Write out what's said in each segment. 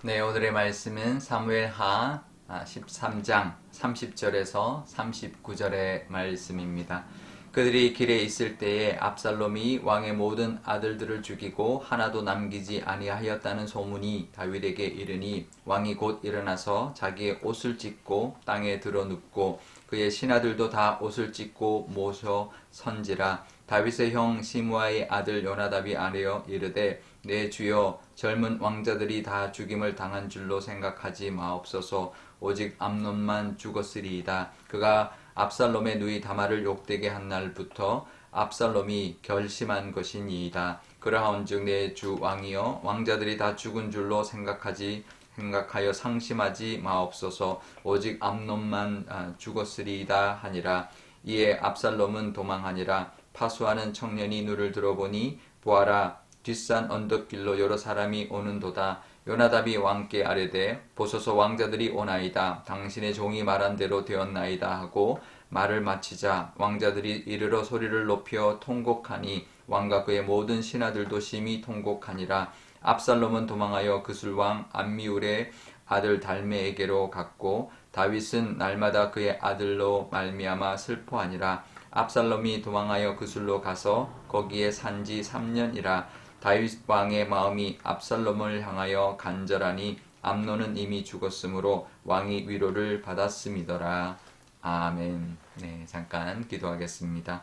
네, 오늘의 말씀은 사무엘하 13장 30절에서 39절의 말씀입니다. 그들이 길에 있을 때에 압살롬이 왕의 모든 아들들을 죽이고 하나도 남기지 아니하였다는 소문이 다윗에게 이르니 왕이 곧 일어나서 자기의 옷을 찢고 땅에 들어 눕고 그의 신하들도 다 옷을 찢고 모셔 선지라 다윗의 형 시므아의 아들 요나답이 아뢰어 이르되 내 주여 젊은 왕자들이 다 죽임을 당한 줄로 생각하지 마옵소서. 오직 암논만 죽었으리이다. 그가 압살롬의 누이 다말을 욕되게 한 날부터 압살롬이 결심한 것이니이다. 그러하온즉 내 주 왕이여 왕자들이 다 죽은 줄로 생각하지 생각하여 상심하지 마옵소서. 오직 암논만 아, 죽었으리이다 하니라. 이에 압살롬은 도망하니라. 파수하는 청년이 눈을 들어보니 보아라 뒷산 언덕길로 여러 사람이 오는도다. 요나답이 왕께 아뢰되 보소서 왕자들이 오나이다. 당신의 종이 말한 대로 되었나이다 하고 말을 마치자 왕자들이 이르러 소리를 높여 통곡하니 왕과 그의 모든 신하들도 심히 통곡하니라. 압살롬은 도망하여 그술왕 암미울의 아들 달메에게로 갔고 다윗은 날마다 그의 아들로 말미암아 슬퍼하니라. 압살롬이 도망하여 그술로 가서 거기에 산지 3년이라 다윗 왕의 마음이 압살롬을 향하여 간절하니 암노는 이미 죽었으므로 왕이 위로를 받았음이더라. 아멘. 네, 잠깐 기도하겠습니다.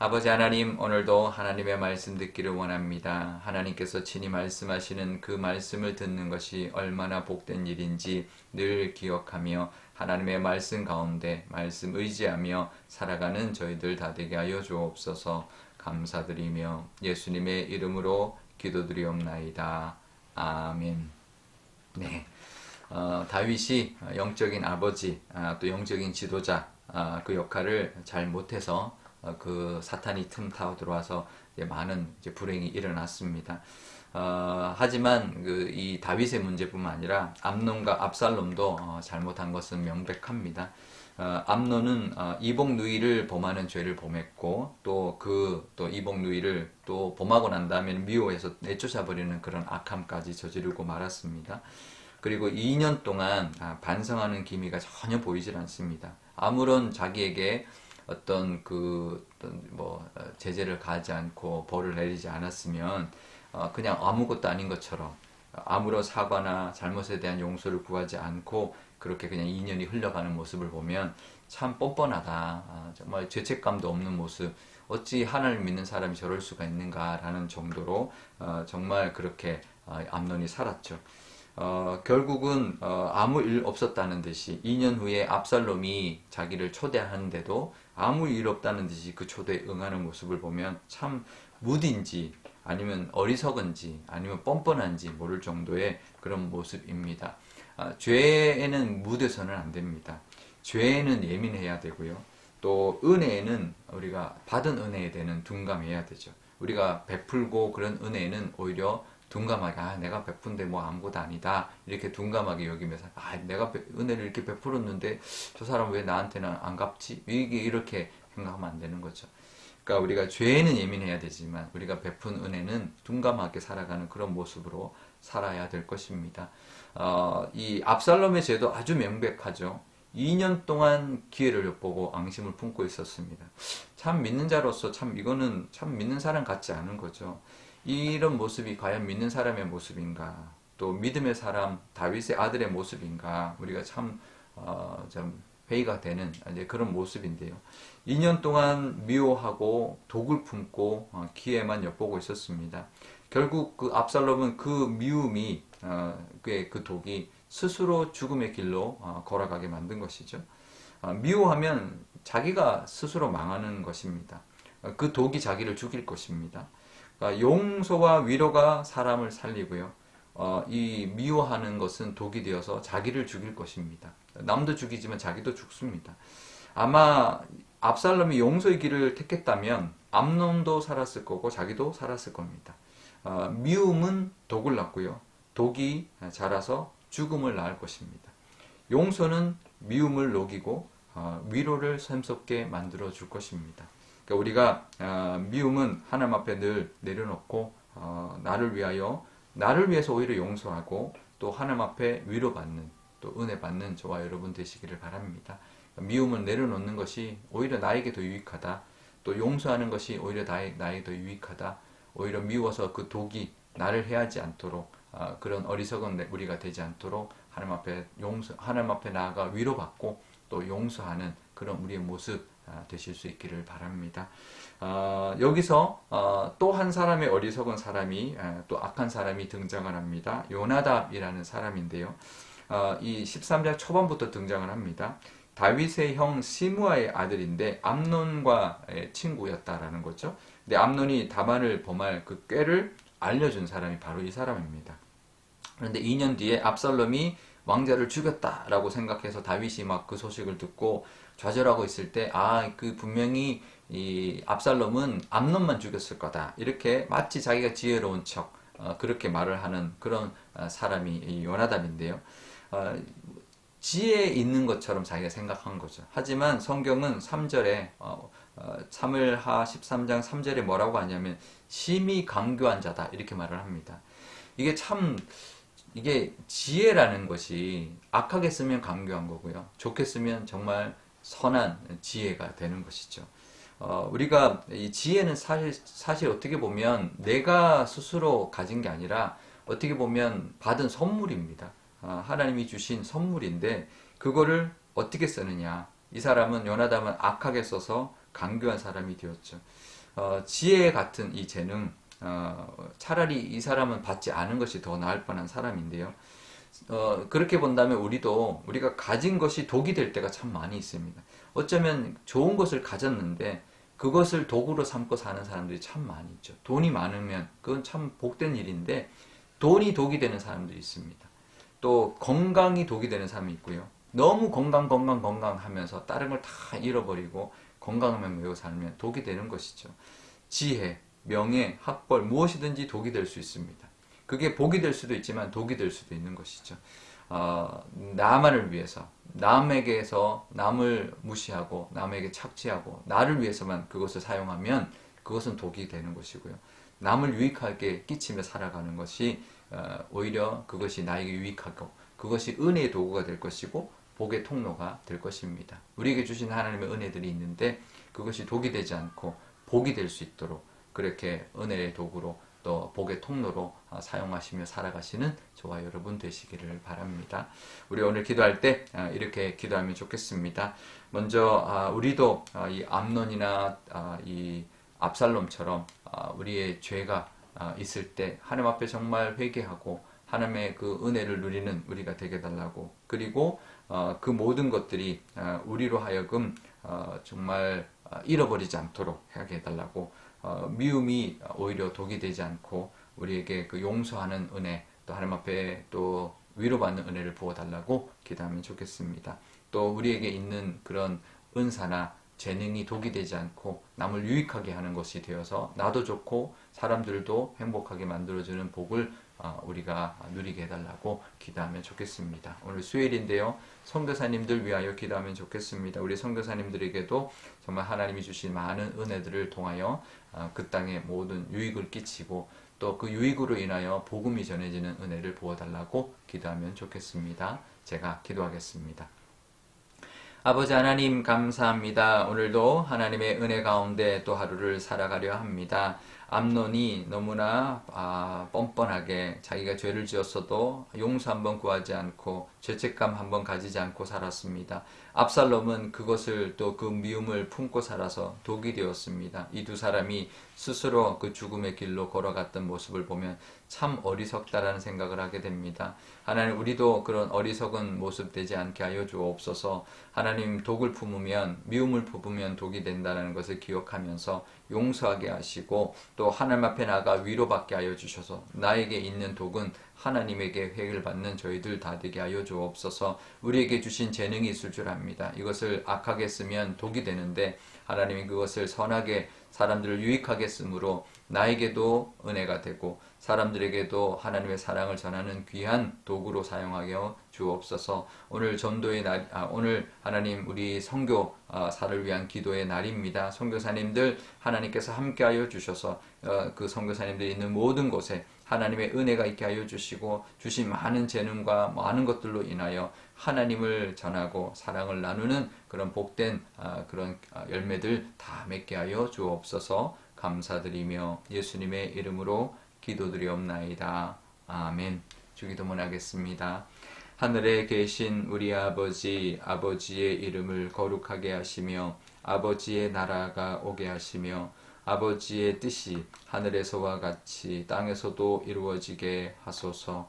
아버지 하나님, 오늘도 하나님의 말씀 듣기를 원합니다. 하나님께서 친히 말씀하시는 그 말씀을 듣는 것이 얼마나 복된 일인지 늘 기억하며 하나님의 말씀 가운데 말씀 의지하며 살아가는 저희들 다 되게 하여 주옵소서 감사드리며 예수님의 이름으로 기도드리옵나이다. 아멘. 네. 어, 다윗이 영적인 아버지, 아, 또 영적인 지도자, 아, 그 역할을 잘 못해서 어, 그 사탄이 틈 타고 들어와서 이제 많은 이제 불행이 일어났습니다. 어, 하지만 그 이 다윗의 문제뿐만 아니라 암론과 압살롬도 어, 잘못한 것은 명백합니다. 어, 암론은 어, 이복 누이를 범하는 죄를 범했고 또 그또 이복 누이를 또 범하고 난 다음에 미워해서 내쫓아 버리는 그런 악함까지 저지르고 말았습니다. 그리고 2년 동안 아, 반성하는 기미가 전혀 보이질 않습니다. 아무런 자기에게 어떤 그 어떤 뭐 어, 제재를 가하지 않고 벌을 내리지 않았으면 어, 그냥 아무것도 아닌 것처럼 아무런 사과나 잘못에 대한 용서를 구하지 않고 그렇게 그냥 2년이 흘러가는 모습을 보면 참 뻔뻔하다. 아, 정말 죄책감도 없는 모습. 어찌 하나님 믿는 사람이 저럴 수가 있는가라는 정도로 어, 정말 그렇게 어, 암론이 살았죠. 어, 결국은 어, 아무 일 없었다는 듯이 2년 후에 압살롬이 자기를 초대하는데도 아무 일 없다는 듯이 그 초대에 응하는 모습을 보면 참 무딘지 아니면 어리석은지 아니면 뻔뻔한지 모를 정도의 그런 모습입니다. 아, 죄에는 묻어서는 안 됩니다. 죄에는 예민해야 되고요. 또 은혜에는 우리가 받은 은혜에 대한 둔감해야 되죠. 우리가 베풀고 그런 은혜에는 오히려 둔감하게 아 내가 베푼데 뭐 아무것도 아니다 이렇게 둔감하게 여기면서 아 내가 배- 은혜를 이렇게 베풀었는데 저 사람 왜 나한테는 안 갚지 이게 이렇게 생각하면 안 되는 거죠. 그러니까 우리가 죄에는 예민해야 되지만 우리가 베푼 은혜는 둔감하게 살아가는 그런 모습으로 살아야 될 것입니다. 어, 이 압살롬의 죄도 아주 명백하죠. 2년 동안 기회를 엿보고 앙심을 품고 있었습니다. 참 믿는 자로서 참 이거는 참 믿는 사람 같지 않은 거죠. 이런 모습이 과연 믿는 사람의 모습인가? 또 믿음의 사람 다윗의 아들의 모습인가? 우리가 참, 어, 좀 회의가 되는 이제 그런 모습인데요. 2년 동안 미워하고 독을 품고 어, 기회만 엿보고 있었습니다. 결국 그 압살롬은 그 미움이 어, 그 독이 스스로 죽음의 길로 어, 걸어가게 만든 것이죠. 어, 미워하면 자기가 스스로 망하는 것입니다. 어, 그 독이 자기를 죽일 것입니다. 그러니까 용서와 위로가 사람을 살리고요. 어, 이 미워하는 것은 독이 되어서 자기를 죽일 것입니다. 남도 죽이지만 자기도 죽습니다. 아마 압살롬이 용서의 길을 택했다면 암론도 살았을 거고 자기도 살았을 겁니다. 어, 미움은 독을 낳고요. 독이 자라서 죽음을 낳을 것입니다. 용서는 미움을 녹이고 어, 위로를 샘솟게 만들어 줄 것입니다. 그러니까 우리가 어, 미움은 하나님 앞에 늘 내려놓고 어, 나를 위하여 나를 위해서 오히려 용서하고 또 하나님 앞에 위로받는 또 은혜 받는 저와 여러분 되시기를 바랍니다. 미움을 내려놓는 것이 오히려 나에게 더 유익하다. 또 용서하는 것이 오히려 나에, 나에게 더 유익하다. 오히려 미워서 그 독이 나를 해하지 않도록 아, 그런 어리석은 내- 우리가 되지 않도록 하나님 앞에 용서 하나님 앞에 나아가 위로받고 또 용서하는 그런 우리의 모습 아, 되실 수 있기를 바랍니다. 아, 여기서 또한 사람의 어리석은 사람이 아, 또 악한 사람이 등장을 합니다. 요나답이라는 사람인데요. 아, 이 13장 초반부터 등장을 합니다. 다윗의 형 시므아의 아들인데 암논과 친구였다라는 거죠. 근데 암논이 다만을 범할 그 꾀를 알려준 사람이 바로 이 사람입니다. 그런데 2년 뒤에 압살롬이 왕자를 죽였다라고 생각해서 다윗이 막 그 소식을 듣고 좌절하고 있을 때, 아, 그 분명히 이 압살롬은 암론만 죽였을 거다. 이렇게 마치 자기가 지혜로운 척, 어, 그렇게 말을 하는 그런 어, 사람이 이 요나답인데요. 어, 지혜 있는 것처럼 자기가 생각한 거죠. 하지만 성경은 3절에 어, 어, 3을하 13장 3절에 뭐라고 하냐면 심히 강교한 자다 이렇게 말을 합니다. 이게 참 이게 지혜라는 것이 악하게 쓰면 강교한 거고요. 좋게 쓰면 정말 선한 지혜가 되는 것이죠. 어, 우리가 이 지혜는 사실, 사실 어떻게 보면 내가 스스로 가진 게 아니라 어떻게 보면 받은 선물입니다. 어, 하나님이 주신 선물인데 그거를 어떻게 쓰느냐. 이 사람은 요나담은 악하게 써서 강교한 사람이 되었죠. 어, 지혜 같은 이 재능, 어, 차라리 이 사람은 받지 않은 것이 더 나을 뻔한 사람인데요. 어, 그렇게 본다면 우리도 우리가 가진 것이 독이 될 때가 참 많이 있습니다. 어쩌면 좋은 것을 가졌는데 그것을 독으로 삼고 사는 사람들이 참 많이 있죠. 돈이 많으면 그건 참 복된 일인데 돈이 독이 되는 사람들이 있습니다. 또 건강이 독이 되는 사람이 있고요. 너무 건강 건강 건강 하면서 다른 걸 다 잃어버리고 건강하면 매우 살면 독이 되는 것이죠. 지혜, 명예, 학벌 무엇이든지 독이 될 수 있습니다. 그게 복이 될 수도 있지만 독이 될 수도 있는 것이죠. 어, 나만을 위해서 남에게서 남을 무시하고 남에게 착취하고 나를 위해서만 그것을 사용하면 그것은 독이 되는 것이고요. 남을 유익하게 끼치며 살아가는 것이 어, 오히려 그것이 나에게 유익하고 그것이 은혜의 도구가 될 것이고 복의 통로가 될 것입니다. 우리에게 주신 하나님의 은혜들이 있는데 그것이 독이 되지 않고 복이 될 수 있도록 그렇게 은혜의 도구로 또 복의 통로로 어, 사용하시며 살아가시는 저와 여러분 되시기를 바랍니다. 우리 오늘 기도할 때 어, 이렇게 기도하면 좋겠습니다. 먼저 아, 우리도 아, 이 암론이나 아, 이 압살롬처럼 우리의 죄가 있을 때 하나님 앞에 정말 회개하고 하나님의 그 은혜를 누리는 우리가 되게 달라고 그리고 그 모든 것들이 우리로 하여금 정말 잃어버리지 않도록 하게 해달라고 어, 미움이 오히려 독이 되지 않고 우리에게 그 용서하는 은혜 또 하나님 앞에 또 위로받는 은혜를 부어달라고 기도하면 좋겠습니다. 또 우리에게 있는 그런 은사나 재능이 독이 되지 않고 남을 유익하게 하는 것이 되어서 나도 좋고 사람들도 행복하게 만들어주는 복을 어, 우리가 누리게 해달라고 기도하면 좋겠습니다. 오늘 수요일인데요. 선교사님들 위하여 기도하면 좋겠습니다. 우리 선교사님들에게도 정말 하나님이 주신 많은 은혜들을 통하여 어, 그 땅에 모든 유익을 끼치고 또 그 유익으로 인하여 복음이 전해지는 은혜를 부어달라고 기도하면 좋겠습니다. 제가 기도하겠습니다. 아버지 하나님 감사합니다. 오늘도 하나님의 은혜 가운데 또 하루를 살아가려 합니다. 암론이 너무나 아, 뻔뻔하게 자기가 죄를 지었어도 용서 한번 구하지 않고 죄책감 한번 가지지 않고 살았습니다. 압살롬은 그것을 또 그 미움을 품고 살아서 독이 되었습니다. 이 두 사람이 스스로 그 죽음의 길로 걸어갔던 모습을 보면 참 어리석다라는 생각을 하게 됩니다. 하나님 우리도 그런 어리석은 모습 되지 않게 하여 주옵소서. 하나님 독을 품으면 미움을 품으면 독이 된다는 것을 기억하면서 용서하게 하시고 또 하나님 앞에 나가 위로받게 하여 주셔서 나에게 있는 독은 하나님에게 회개를 받는 저희들 다 되게 하여 주옵소서. 우리에게 주신 재능이 있을 줄 압니다. 이것을 악하게 쓰면 독이 되는데 하나님이 그것을 선하게 사람들을 유익하게 쓰므로 나에게도 은혜가 되고 사람들에게도 하나님의 사랑을 전하는 귀한 도구로 사용하여 주옵소서. 오늘 전도의 날, 아, 오늘 하나님 우리 선교 아, 사를 위한 기도의 날입니다. 선교사님들 하나님께서 함께하여 주셔서 어, 그 선교사님들이 있는 모든 곳에 하나님의 은혜가 있게 하여 주시고 주신 많은 재능과 많은 것들로 인하여 하나님을 전하고 사랑을 나누는 그런 복된 아, 그런 아, 열매들 다 맺게 하여 주옵소서 감사드리며 예수님의 이름으로 기도드리옵나이다. 아멘. 주기도문 하겠습니다. 하늘에 계신 우리 아버지, 아버지의 이름을 거룩하게 하시며, 아버지의 나라가 오게 하시며, 아버지의 뜻이 하늘에서와 같이 땅에서도 이루어지게 하소서.